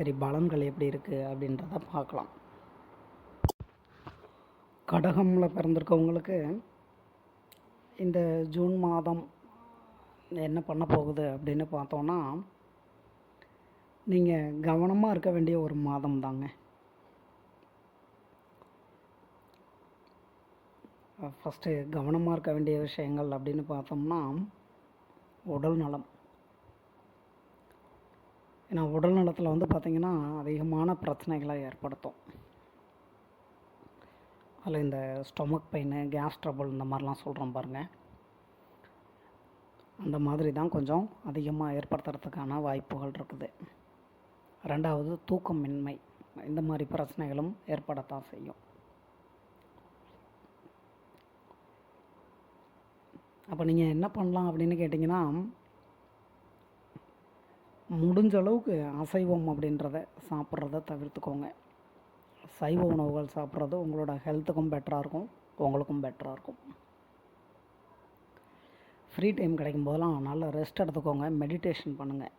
சரி பலன்கள் எப்படி இருக்குது அப்படின்றத பார்க்கலாம். கடகமில் பிறந்திருக்கவங்களுக்கு இந்த ஜூன் மாதம் என்ன பண்ண போகுது அப்படின்னு பார்த்தோன்னா நீங்கள் கவனமாக இருக்க வேண்டிய ஒரு மாதம் தாங்க. ஃபஸ்ட்டு கவனமாக இருக்க வேண்டிய விஷயங்கள் அப்படின்னு பார்த்தோம்னா உடல் நலம். ஏன்னா உடல் நலத்தில் வந்து பார்த்திங்கன்னா அதிகமான பிரச்சனைகளை ஏற்படுத்தும். அதில் இந்த ஸ்டொமக் பெயின் கேஸ் ட்ரபுள் இந்த மாதிரிலாம் சொல்கிறோம் பாருங்கள் அந்த மாதிரி தான் கொஞ்சம் அதிகமாக ஏற்படுத்துறதுக்கான வாய்ப்புகள் இருக்குது. ரெண்டாவது தூக்கமின்மை. இந்த மாதிரி பிரச்சனைகளும் ஏற்படத்தான் செய்யும். அப்போ நீங்கள் என்ன பண்ணலாம் அப்படின்னு கேட்டிங்கன்னா முடிஞ்ச அளவுக்கு அசைவம் அப்படின்றத சாப்பிட்றத தவிர்த்துக்கோங்க. சைவ உணவுகள் சாப்பிட்றது உங்களோட ஹெல்த்துக்கும் பெட்டராக இருக்கும் உங்களுக்கும் பெட்டராக இருக்கும். ஃப்ரீ டைம் கிடைக்கும் போதெல்லாம் நல்லா ரெஸ்ட் எடுத்துக்கோங்க மெடிடேஷன் பண்ணுங்கள்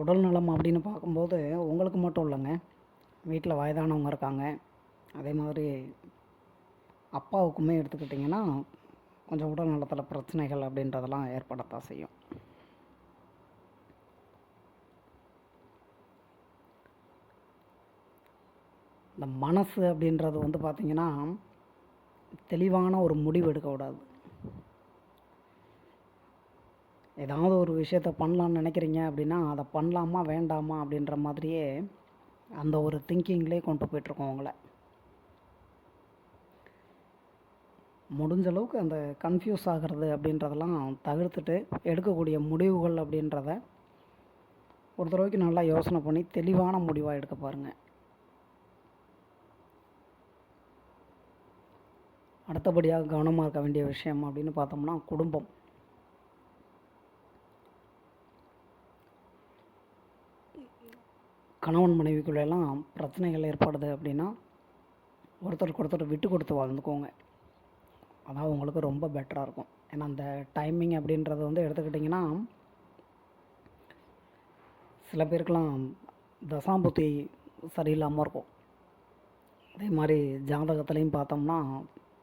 உடல் நலம் அப்படின்னு பார்க்கும்போது உங்களுக்கு மட்டும் இல்லைங்க. வீட்டில் வயதானவங்க இருக்காங்க. அதே மாதிரி அப்பாவுக்குமே எடுத்துக்கிட்டிங்கன்னா கொஞ்சம் உடல் நலத்தில் பிரச்சனைகள் அப்படின்றதெல்லாம் ஏற்படத்தான் செய்யும். இந்த மனசு அப்படின்றது வந்து பார்த்திங்கன்னா தெளிவான ஒரு முடிவு எடுக்கக்கூடாது ஏதாவது ஒரு விஷயத்த பண்ணலான்னு நினைக்கிறீங்க அப்படின்னா அதை பண்ணலாமா வேண்டாமா அப்படின்ற மாதிரியே அந்த ஒரு திங்கிங்லேயே கொண்டு போயிட்டுருக்கோம் உங்களை. முடிஞ்ச அளவுக்கு அந்த கன்ஃபியூஸ் ஆகிறது அப்படின்றதெல்லாம் தவிர்த்துட்டு எடுக்கக்கூடிய முடிவுகள் அப்படின்றத ஒரு தடவைக்கு நல்லா யோசனை பண்ணி தெளிவான முடிவாக எடுக்க பாருங்கள் அடுத்தபடியாக கவனமாக இருக்க வேண்டிய விஷயம் அப்படின்னு பார்த்தோம்னா குடும்பம். கணவன் மனைவிக்குள்ளெல்லாம் பிரச்சனைகள் ஏற்படுது அப்படின்னா ஒருத்தருக்கு ஒருத்தர் விட்டு கொடுத்து வாழ்ந்துக்கோங்க. அதான் உங்களுக்கு ரொம்ப பெட்டராக இருக்கும். ஏன்னா அந்த டைமிங் அப்படின்றத வந்து எடுத்துக்கிட்டிங்கன்னா சில பேருக்கெலாம் தசாம்புத்தி சரியில்லாமல் இருக்கும். அதே மாதிரி ஜாதகத்துலேயும் பார்த்தோம்னா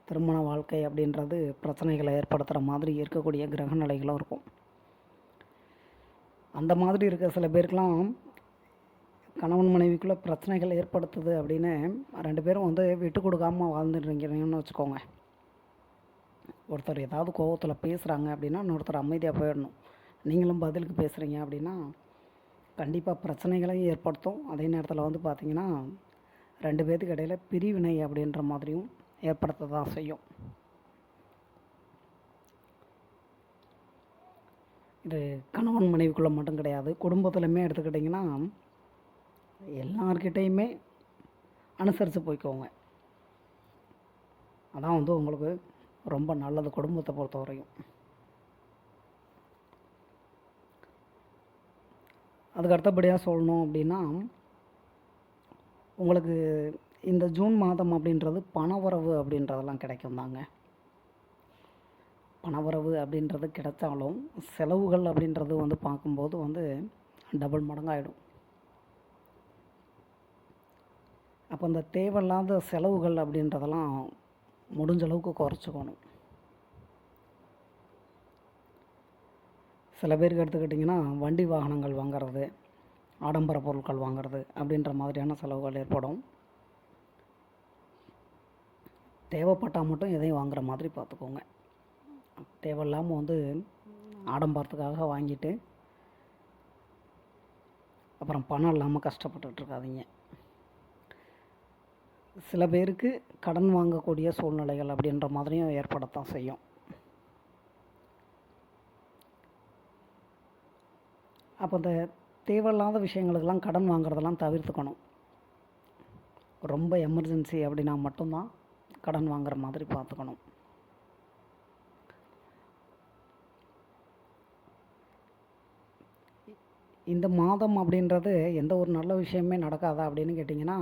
திருமண வாழ்க்கை அப்படின்றது பிரச்சனைகளை ஏற்படுத்துகிற மாதிரி இருக்கக்கூடிய கிரக நிலைகளும் இருக்கும். அந்த மாதிரி இருக்க சில பேருக்கெலாம் கணவன் மனைவிக்குள்ளே பிரச்சனைகள் ஏற்படுத்துது அப்படின்னு ரெண்டு பேரும் வந்து விட்டு கொடுக்காமல் வாழ்ந்துட்டுருக்கீங்கன்னு வச்சுக்கோங்க. ஒருத்தர் ஏதாவது கோவத்தில் பேசுகிறாங்க அப்படின்னா இன்னொருத்தர் அமைதியாக போயிடணும். நீங்களும் பதிலுக்கு பேசுகிறீங்க அப்படின்னா கண்டிப்பாக பிரச்சனைகளையும் ஏற்படுத்தும். அதே நேரத்தில் வந்து பார்த்திங்கன்னா ரெண்டு பேர்த்துக்கு இடையில் பிரிவினை அப்படின்ற மாதிரியும் ஏற்படுத்த தான் செய்யும். இது கணவன் மனைவிக்குள்ளே மட்டும் கிடையாது. குடும்பத்துலையுமே எடுத்துக்கிட்டிங்கன்னா எல்லார்கிட்டேயுமே அனுசரித்து போய்க்கோங்க. அதான் வந்து உங்களுக்கு ரொம்ப நல்லது குடும்பத்தை பொறுத்தவரையும் அதுக்கு அடுத்தபடியாக சொல்லணும் அப்படின்னா உங்களுக்கு இந்த ஜூன் மாதம் அப்படின்றது பணவரவு அப்படின்றதெல்லாம் கிடைக்கும் தாங்க. பணவரவு அப்படின்றது கிடைச்சாலும் செலவுகள் அப்படின்றது வந்து பார்க்கும்போது வந்து டபுள் மடங்காகிடும் அப்போ இந்த தேவையில்லாத செலவுகள் அப்படின்றதெல்லாம் முடிஞ்ச அளவுக்கு குறைச்சிக்கணும். சில பேருக்கு எடுத்துக்கிட்டிங்கன்னா வண்டி வாகனங்கள் வாங்குறது ஆடம்பர பொருட்கள் வாங்குறது அப்படின்ற மாதிரியான செலவுகள் ஏற்படும். தேவைப்பட்டால் மட்டும் எதையும் வாங்குற மாதிரி பார்த்துக்கோங்க. தேவையில்லாமல் வந்து ஆடம்பரத்துக்காக வாங்கிட்டு அப்புறம் பணம் இல்லாமல் கஷ்டப்பட்டுட்ருக்காதீங்க சில பேருக்கு கடன் வாங்கக்கூடிய சூழ்நிலைகள் அப்படின்ற மாதிரியும் ஏற்படத்தான் செய்யும். அப்போ இந்த தேவையில்லாத விஷயங்களுக்கெல்லாம் கடன் வாங்குறதெல்லாம் தவிர்த்துக்கணும். ரொம்ப எமர்ஜென்சி அப்படின்னா மட்டும்தான் கடன் வாங்குற மாதிரி பார்த்துக்கணும். இந்த மாதம் அப்படின்றது எந்த ஒரு நல்ல விஷயமே நடக்காதா அப்படின்னு கேட்டிங்கன்னா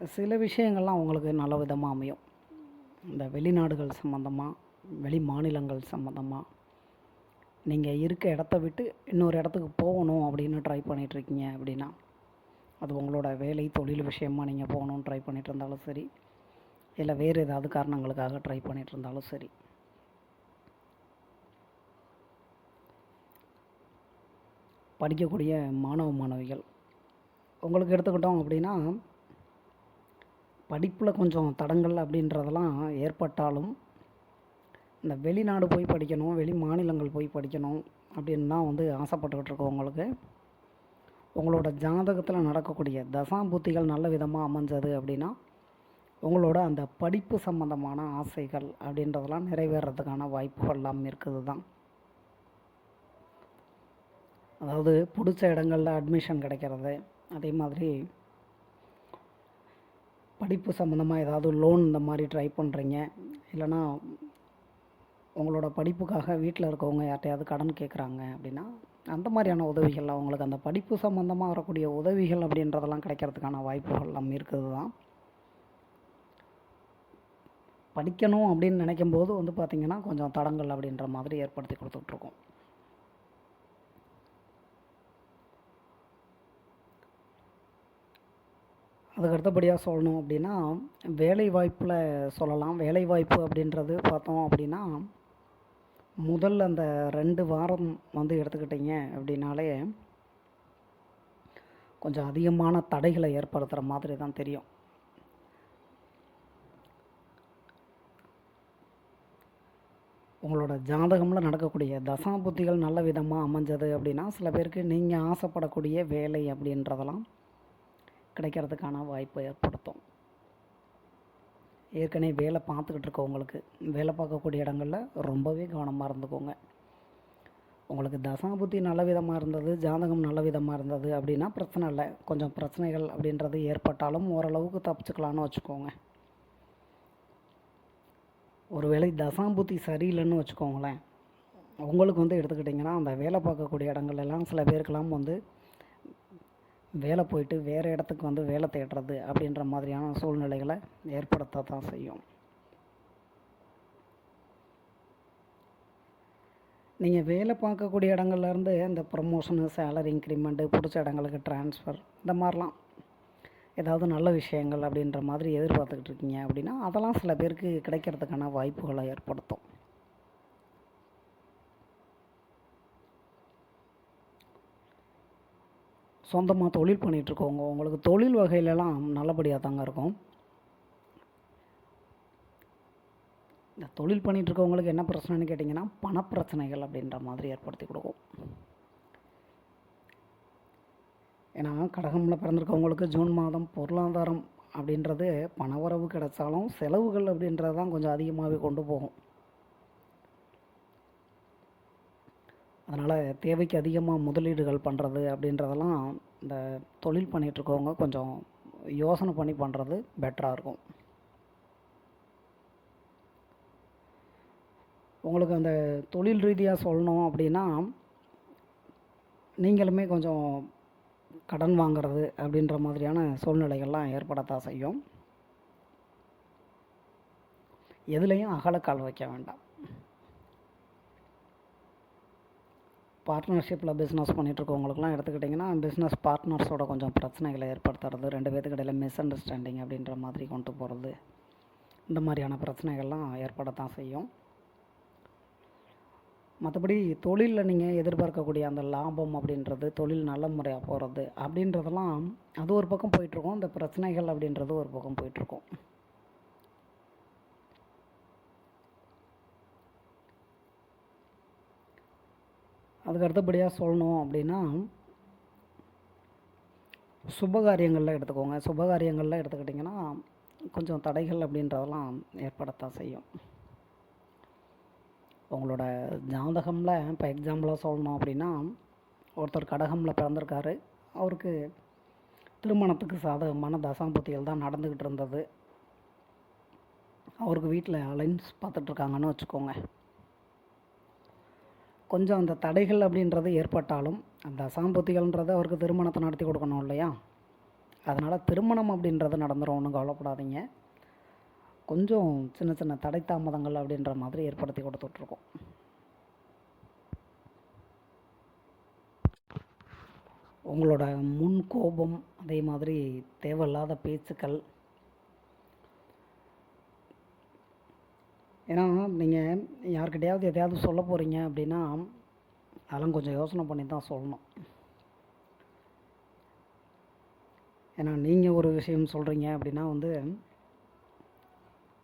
சில விஷயங்கள்லாம் உங்களுக்கு நல்ல விதமாக அமையும். இந்த வெளிநாடுகள் சம்மந்தமாக வெளி மாநிலங்கள் சம்மந்தமாக நீங்கள் இருக்க இடத்த விட்டு இன்னொரு இடத்துக்கு போகணும் அப்படின்னு ட்ரை பண்ணிகிட்ருக்கீங்க அப்படின்னா அது உங்களோட வேலை தொழில் விஷயமாக நீங்கள் போகணும்னு ட்ரை பண்ணிகிட்டு இருந்தாலும் சரி இல்லை வேறு ஏதாவது காரணங்களுக்காக ட்ரை பண்ணிகிட்டு இருந்தாலும் சரி. படிக்கக்கூடிய மாணவ மாணவிகள் உங்களுக்கு எடுத்துக்கிட்டோம் அப்படின்னா படிப்பில் கொஞ்சம் தடங்கள் அப்படின்றதெல்லாம் ஏற்பட்டாலும் இந்த வெளிநாடு போய் படிக்கணும் வெளி மாநிலங்கள் போய் படிக்கணும் அப்படின்னு தான் வந்து ஆசைப்பட்டுக்கிட்டு இருக்கவங்களுக்கு உங்களோட ஜாதகத்தில் நடக்கக்கூடிய தசாம்பூத்திகள் நல்ல விதமாக அமைஞ்சது அப்படின்னா உங்களோட அந்த படிப்பு சம்மந்தமான ஆசைகள் அப்படின்றதெல்லாம் நிறைவேறதுக்கான வாய்ப்புகள்லாம் இருக்குது தான். அதாவது பிடிச்ச இடங்களில் அட்மிஷன் கிடைக்கிறது அதே மாதிரி படிப்பு சம்மந்தமாக ஏதாவது லோன் இந்த மாதிரி ட்ரை பண்ணுறீங்க இல்லைனா உங்களோட படிப்புக்காக வீட்டில் இருக்கவங்க யார்ட்டையாவது கடன் கேட்குறாங்க அப்படின்னா அந்த மாதிரியான உதவிகள் அவங்களுக்கு அந்த படிப்பு சம்மந்தமாக வரக்கூடிய உதவிகள் அப்படின்றதெல்லாம் கிடைக்கிறதுக்கான வாய்ப்புகள் எல்லாம் இருக்குது தான் படிக்கணும் அப்படின்னு நினைக்கும் போது வந்து பார்த்திங்கன்னா கொஞ்சம் தடங்கள் அப்படின்ற மாதிரி ஏற்படுத்தி கொடுத்துட்ருக்கோம். அதுக்கு அடுத்தபடியாக சொல்லணும் அப்படின்னா வேலை வாய்ப்பில் சொல்லலாம். வேலை வாய்ப்பு அப்படின்றது பார்த்தோம் அப்படின்னா முதல் அந்த ரெண்டு வாரம் வந்து எடுத்துக்கிட்டிங்க அப்படின்னாலே கொஞ்சம் அதிகமான தடைகளை ஏற்படுத்துகிற மாதிரி தான் தெரியும். உங்களோட ஜாதகமில் நடக்கக்கூடிய தசாபுத்திகள் நல்ல விதமாக அமைஞ்சது அப்படின்னா சில பேருக்கு நீங்கள் ஆசைப்படக்கூடிய வேலை அப்படின்றதெல்லாம் கிடைக்கிறதுக்கான வாய்ப்பை ஏற்படுத்தும். ஏற்கனவே வேலை பார்த்துக்கிட்டு இருக்கவங்களுக்கு வேலை பார்க்கக்கூடிய இடங்களில் ரொம்பவே கவனமாக இருந்துக்கோங்க. உங்களுக்கு தசாபுத்தி நல்ல விதமாக இருந்தது ஜாதகம் நல்ல விதமாக இருந்தது அப்படின்னா பிரச்சனை இல்லை. கொஞ்சம் பிரச்சனைகள் அப்படின்றது ஏற்பட்டாலும் ஓரளவுக்கு தப்பிச்சுக்கலான்னு வச்சுக்கோங்க. ஒருவேளை தசாம்புத்தி சரியில்லைன்னு வச்சுக்கோங்களேன் உங்களுக்கு வந்து எடுத்துக்கிட்டிங்கன்னா அந்த வேலை பார்க்கக்கூடிய இடங்கள்லாம் சில பேருக்கெல்லாம் வந்து வேலை போயிட்டு வேறு இடத்துக்கு வந்து வேலை தேடுறது அப்படின்ற மாதிரியான சூழ்நிலைகளை ஏற்படுத்த தான் செய்யும். நீங்கள் வேலை பார்க்கக்கூடிய இடங்கள்லேருந்து இந்த ப்ரமோஷனு சேலரி இன்க்ரிமெண்ட்டு பிடிச்ச இடங்களுக்கு ட்ரான்ஸ்ஃபர் இந்த மாதிரிலாம் ஏதாவது நல்ல விஷயங்கள் அப்படின்ற மாதிரி எதிர்பார்த்துக்கிட்டு இருக்கீங்க அப்படின்னா அதெல்லாம் சில பேருக்கு கிடைக்கிறதுக்கான வாய்ப்புகளை ஏற்படுத்தும். சொந்தமாக தொழில் பண்ணிகிட்ருக்கவங்க உங்களுக்கு தொழில் வகையிலலாம் நல்லபடியாக தாங்க இருக்கும். இந்த தொழில் பண்ணிகிட்ருக்கவங்களுக்கு என்ன பிரச்சனைன்னு கேட்டிங்கன்னா பணப்பிரச்சனைகள் அப்படின்ற மாதிரி ஏற்படுத்தி கொடுக்கும். ஏன்னா கடகமில் பிறந்திருக்கவங்களுக்கு ஜூன் மாதம் பொருளாதாரம் அப்படின்றது பணவரவு கிடைச்சாலும் செலவுகள் அப்படின்றது தான் கொஞ்சம் அதிகமாகவே கொண்டு போகும். அதனால் தேவைக்கு அதிகமாக முதலீடுகள் பண்ணுறது அப்படின்றதெல்லாம் இந்த தொழில் பண்ணிகிட்ருக்கவங்க கொஞ்சம் யோசனை பண்ணி பண்ணுறது பெட்டராக இருக்கும். உங்களுக்கு அந்த தொழில் ரீதியாக சொல்லணும் அப்படின்னா நீங்களுமே கொஞ்சம் கடன் வாங்கிறது அப்படின்ற மாதிரியான சூழ்நிலைகள்லாம் ஏற்படத்தான் செய்யும். எதுலேயும் அகலக்கால் வைக்க வேண்டாம். பார்ட்னர்ஷிப்பில் பிஸ்னஸ் பண்ணிகிட்ருக்கவங்களுக்குலாம் எடுத்துக்கிட்டிங்கன்னா பிஸ்னஸ் பார்ட்னர்ஸோட கொஞ்சம் பிரச்சனைகளை ஏற்படுத்துறது ரெண்டு பேத்துக்கு இடையில மிஸ் அண்டர்ஸ்டாண்டிங் அப்படின்ற மாதிரி கொண்டு போகிறது இந்த மாதிரியான பிரச்சனைகள்லாம் ஏற்படத்தான் செய்யும். மற்றபடி தொழிலில் நீங்கள் எதிர்பார்க்கக்கூடிய அந்த லாபம் அப்படின்றது தொழில் நல்ல முறையாக போகிறது அப்படின்றதெல்லாம் அது ஒரு பக்கம் போயிட்டுருக்கும். இந்த பிரச்சனைகள் அப்படின்றது ஒரு பக்கம் போயிட்டுருக்கும். அதுக்கு அடுத்தபடியாக சொல்லணும் அப்படின்னா சுபகாரியங்களில் எடுத்துக்கோங்க. சுபகாரியங்களில் எடுத்துக்கிட்டிங்கன்னா கொஞ்சம் தடைகள் அப்படின்றதெல்லாம் ஏற்படத்தான் செய்யும். உங்களோட ஜாதகமில் இப்போ எக்ஸாம்பிளாக சொல்லணும் அப்படின்னா ஒருத்தர் கடகமில் பிறந்திருக்காரு. அவருக்கு திருமணத்துக்கு சாதகமான தசாம்பத்திகள் தான் நடந்துக்கிட்டு இருந்தது. அவருக்கு வீட்டில் அலைன்ஸ் பார்த்துட்ருக்காங்கன்னு வச்சுக்கோங்க. கொஞ்சம் அந்த தடைகள் அப்படின்றது ஏற்பட்டாலும் அந்த அசாம்புத்திகள்ன்றது அவருக்கு திருமணத்தை நடத்தி கொடுக்கணும் இல்லையா? அதனால் திருமணம் அப்படின்றது நடந்துடும் ஒன்றும் கவலைப்படாதீங்க. கொஞ்சம் சின்ன சின்ன தடை தாமதங்கள் அப்படின்ற மாதிரி ஏற்படுத்தி கொடுத்துட்ருக்கோம். உங்களோட முன் கோபம் அதே மாதிரி தேவையில்லாத பேச்சுக்கள் ஏன்னா நீங்கள் யார்கிட்டயாவது எதையாவது சொல்ல போகிறீங்க அப்படின்னா அதெல்லாம் கொஞ்சம் யோசனை பண்ணி தான் சொல்லணும். ஏன்னா நீங்கள் ஒரு விஷயம் சொல்கிறீங்க அப்படின்னா வந்து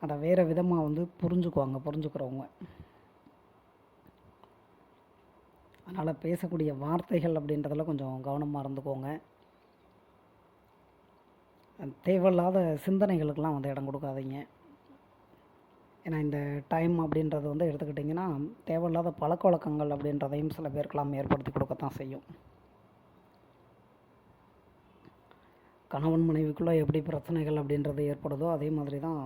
அதை வேறு விதமாக வந்து புரிஞ்சுக்குவாங்க புரிஞ்சுக்கிறவங்க. அதனால் பேசக்கூடிய வார்த்தைகள் அப்படின்றதில் கொஞ்சம் கவனமாக இருந்துக்கோங்க. தேவையில்லாத சிந்தனைகளுக்கெல்லாம் வந்து இடம் கொடுக்காதீங்க. ஏன்னா இந்த டைம் அப்படின்றது வந்து எடுத்துக்கிட்டிங்கன்னா தேவையில்லாத பழக்க வழக்கங்கள் அப்படின்றதையும் சில பேருக்கெல்லாம் ஏற்படுத்தி கொடுக்கத்தான் செய்யும். கணவன் மனைவிக்குள்ளே எப்படி பிரச்சனைகள் அப்படின்றது ஏற்படுதோ அதே மாதிரி தான்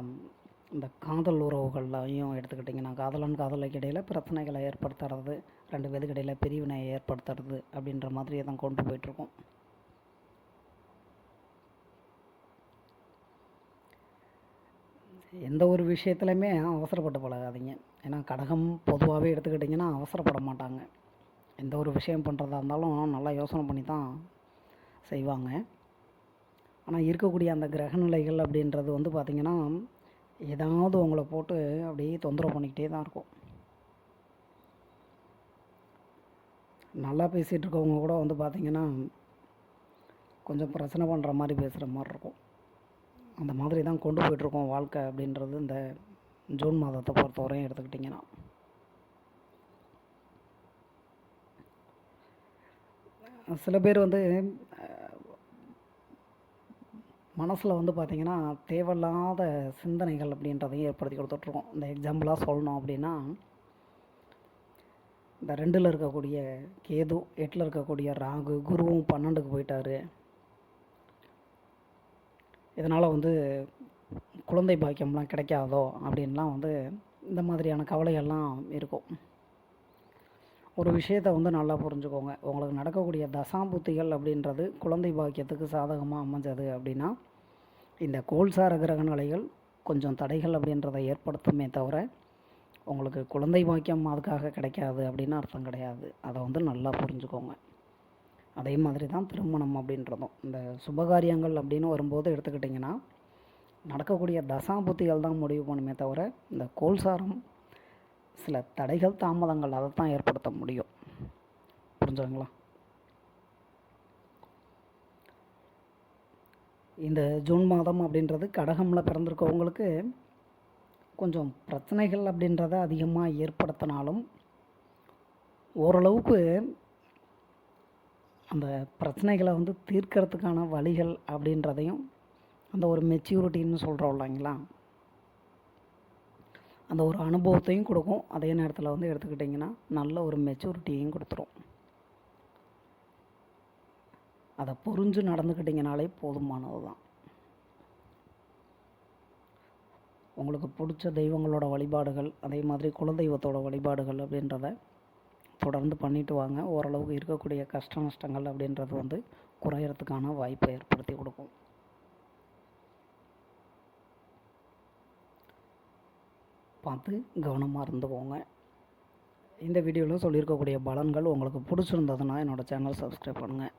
இந்த காதல் உறவுகள்லையும் எடுத்துக்கிட்டிங்கன்னா காதலன் காதலுக்கு இடையில் பிரச்சனைகளை ஏற்படுத்துறது ரெண்டு பேருக்கு இடையில் பிரிவினை ஏற்படுத்துறது அப்படின்ற மாதிரி தான் கொண்டு போயிட்டுருக்கோம் எந்த ஒரு விஷயத்துலையுமே அவசரப்பட்டு பழகாதீங்க. ஏன்னா கடகம் பொதுவாகவே எடுத்துக்கிட்டிங்கன்னா அவசரப்பட மாட்டாங்க. எந்த ஒரு விஷயம் பண்ணுறதா இருந்தாலும் நல்லா யோசனை பண்ணி தான் செய்வாங்க. ஆனால் இருக்கக்கூடிய அந்த கிரகநிலைகள் அப்படின்றது வந்து பார்த்திங்கன்னா ஏதாவது உங்களை போட்டு அப்படியே தொந்தரவு பண்ணிக்கிட்டே தான் இருக்கும். நல்லா பேசிகிட்டு இருக்கவங்க கூட வந்து பார்த்திங்கன்னா கொஞ்சம் பிரச்சனை பண்ணுற மாதிரி பேசுகிற மாதிரி இருக்கும். அந்த மாதிரி தான் கொண்டு போயிட்டுருக்கோம் வாழ்க்கை அப்படின்றது இந்த ஜூன் மாதத்தை பொறுத்தவரையும் எடுத்துக்கிட்டிங்கன்னா. சில பேர் வந்து மனசில் வந்து பார்த்திங்கன்னா தேவையில்லாத சிந்தனைகள் அப்படின்றதையும் ஏற்படுத்தி கொடுத்துட்ருக்கோம். இந்த எக்ஸாம்பிளாக சொல்லணும் அப்படின்னா இந்த ரெண்டில் இருக்கக்கூடிய கேது எட்டில் இருக்கக்கூடிய ராகு குருவும் பன்னெண்டுக்கு போயிட்டார். இதனால் வந்து குழந்தை பாக்கியம்லாம் கிடைக்காதோ அப்படின்லாம் வந்து இந்த மாதிரியான கவலைகள்லாம் இருக்கும். ஒரு விஷயத்தை வந்து நல்லா புரிஞ்சுக்கோங்க. உங்களுக்கு நடக்கக்கூடிய தசாம்புத்திகள் அப்படின்றது குழந்தை பாக்கியத்துக்கு சாதகமாக அமைஞ்சது அப்படின்னா இந்த கோல்சார கிரக நிலைகள் கொஞ்சம் தடைகள் அப்படின்றத ஏற்படுத்துமே தவிர உங்களுக்கு குழந்தை பாக்கியம் அதுக்காக கிடைக்காது அப்படின்னு அர்த்தம் கிடையாது. அதை வந்து நல்லா புரிஞ்சுக்கோங்க. அதே மாதிரி தான் திருமணம் அப்படின்றதும். இந்த சுபகாரியங்கள் அப்படின்னு வரும்போது எடுத்துக்கிட்டிங்கன்னா நடக்கக்கூடிய தசாபுத்திகள் தான் முடிவு பண்ணுமே தவிர இந்த கோல்சாரம் சில தடைகள் தாமதங்கள் அதை தான் ஏற்படுத்த முடியும். புரிஞ்சுங்களா இந்த ஜூன் மாதம் அப்படின்றது கடகமில் பிறந்திருக்கவங்களுக்கு கொஞ்சம் பிரச்சனைகள் அப்படின்றத அதிகமாக ஏற்படுத்தினாலும் ஓரளவுக்கு அந்த பிரச்சனைகளை வந்து தீர்க்கறதுக்கான வழிகள் அப்படின்றதையும் அந்த ஒரு மெச்சூரிட்டின்னு சொல்கிறோம் இல்லைங்களா? அந்த ஒரு அனுபவத்தையும் கொடுக்கும். அதே நேரத்தில் வந்து எடுத்துக்கிட்டிங்கன்னா நல்ல ஒரு மெச்சூரிட்டியையும் கொடுத்துரும். அதை புரிஞ்சு நடந்துக்கிட்டிங்கனாலே போதுமானது தான் உங்களுக்கு பிடிச்ச தெய்வங்களோட வழிபாடுகள் அதே மாதிரி குலதெய்வத்தோட வழிபாடுகள் அப்படின்றத தொடர்ந்து பண்ணிட்டு வாங்க. ஓரளவுக்கு இருக்கக்கூடிய கஷ்ட நஷ்டங்கள் அப்படின்றது வந்து குறையிறதுக்கான வாய்ப்பை ஏற்படுத்தி கொடுக்கும். பார்த்து கவனமாக இருந்துக்கோங்க இந்த வீடியோவில் சொல்லியிருக்கக்கூடிய பலன்கள் உங்களுக்கு பிடிச்சிருந்ததுன்னா என்னோடய சேனல் சப்ஸ்கிரைப் பண்ணுங்கள்